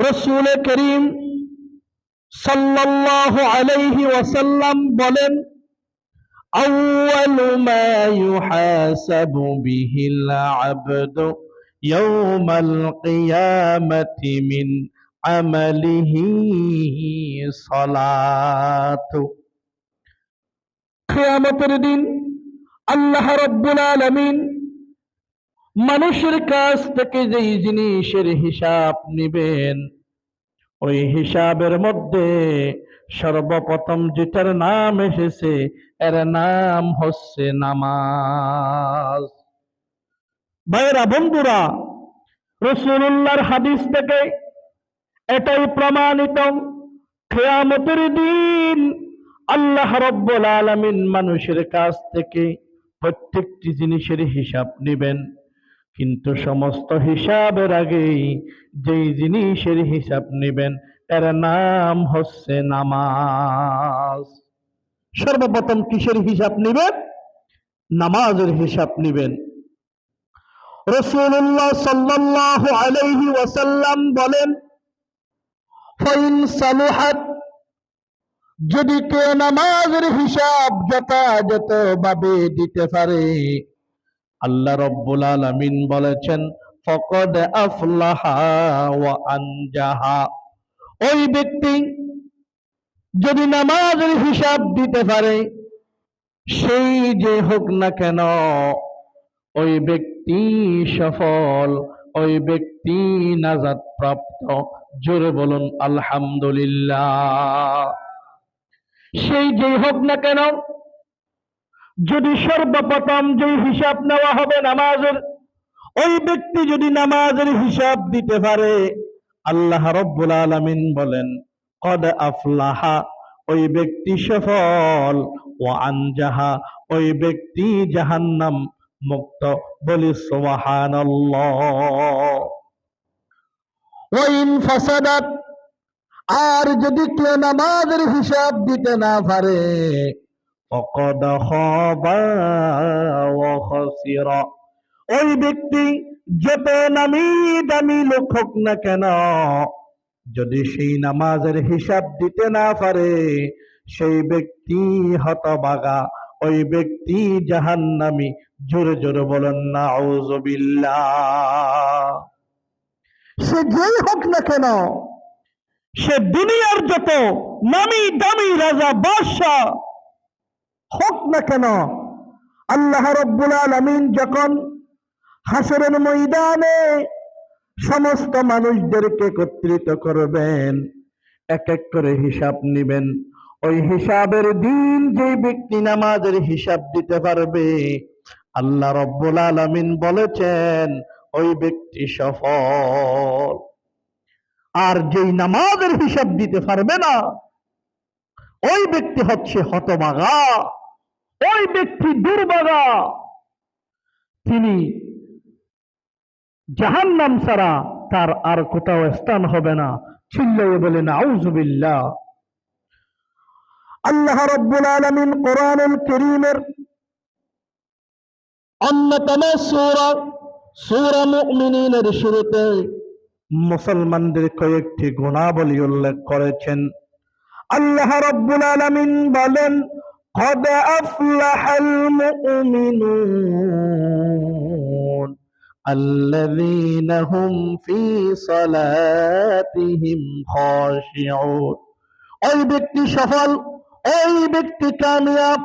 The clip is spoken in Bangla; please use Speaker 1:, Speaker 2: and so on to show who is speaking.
Speaker 1: রসুল করিম সাল্লাল্লাহু আলাইহি ওয়াসাল্লাম বলেন أول ما يحاسب به العبد يوم القيامة من عمله صلاة কিয়ামতের দিন আল্লাহ রব্বুল আলামিন মানুষের কাছ থেকে যেই জিনিসের হিসাব নিবেন, ওই হিসাবের মধ্যে সর্বপ্রথম যেটার নাম এসেছে, এর নাম হচ্ছে নামাজ। ভাইরা বন্ধুরা রসুল্লাহর হাদিস থেকে এটাই প্রমাণিত খেয়ামতের দিন আল্লাহ রব্বুল আলামিন মানুষের কাছ থেকে প্রত্যেকটি জিনিসের হিসাব নেবেন। কিন্তু সমস্ত হিসাবের আগেই যেই জিনিসের হিসাব নেবেন, এর নাম হচ্ছে নামাজ। সর্বপ্রথম কিসের হিসাব নেবেন? নামাজের হিসাব নেবেন। রসুল্লাহ সাল্লাল্লাহু আলাইহি ওয়াসাল্লাম বলেন, ফাইন সালুহাত, যদি কে নামাজের হিসাব যথাযথ ভাবে দিতে পারে আল্লাহ রব্বুল আলামিন বলেছেন, ফকদ আফলাহা ওয়া আনজাহা। ওই ব্যক্তি যদি নামাজের হিসাব দিতে পারে, সেই যে হোক না কেন, ওই ব্যক্তি সফল, ওই ব্যক্তি নাজাদ প্রাপ্ত জোরে বলুন, আলহামদুলিল্লাহ। সেই যে হোক না কেন যদি সর্বপ্রথম যে হিসাব নেওয়া হবে নামাজের, ওই ব্যক্তি যদি নামাজের হিসাব দিতে পারে, আল্লাহ রব্বুল আলামিন বলেন, কদ আফলাহা ওই ব্যক্তি সফল, ও আনজাহা, ওই ব্যক্তি জাহান্নাম মুক্ত। বলি ফাসাদাত, আর যদি কেউ নামাজের হিসাব দিতে না পারে খাসিরা ওই ব্যক্তি যত নামি দামি লোক হোক না কেন, যদি সেই নামাজের হিসাব দিতে না পারে, সেই ব্যক্তি হতবাগা। ওই ব্যক্তি জাহান্নামি। জোরে জোরে বলেন না সে যেই হোক না কেন, সে দুনিয়ার যত নামি দামি রাজা, বাদশাহ হোক না কেন, আল্লাহ রব্বুল আলমিন যখন হাসরের ময়দানে সমস্ত মানুষদেরকে একত্রিত করবেন, এক এক করে হিসাব নিবেন। ওই হিসাবের দিন যে ব্যক্তি নামাজের হিসাব দিতে পারবে, আল্লাহ রব্বুল আলমিন বলেছেন, ওই ব্যক্তি সফল। আর যেই নামাজের হিসাব দিতে পারবে না, ওই ব্যক্তি হচ্ছে হতবাগা ওই ব্যক্তি দুর্বাগা তিনি জাহান্নাম ছাড়া তার আর কোথাও স্থান হবে না। চিল্লাইয়ে বলেন আউজুবিল্লাহ আল্লাহ রব্বুল আলমিন কোরআনুল করিমের অন্যতম সূরা সূরা শুরুতে মুসলমানদের কয়েকটি গুণাবলী উল্লেখ করেছেন। আল্লাহ রব্বুল আলামিন বলেন قد أفلح المؤمنون الذين هم في صلاتهم خاشعون ওই ব্যক্তি সফল ওই ব্যক্তি কামিয়াব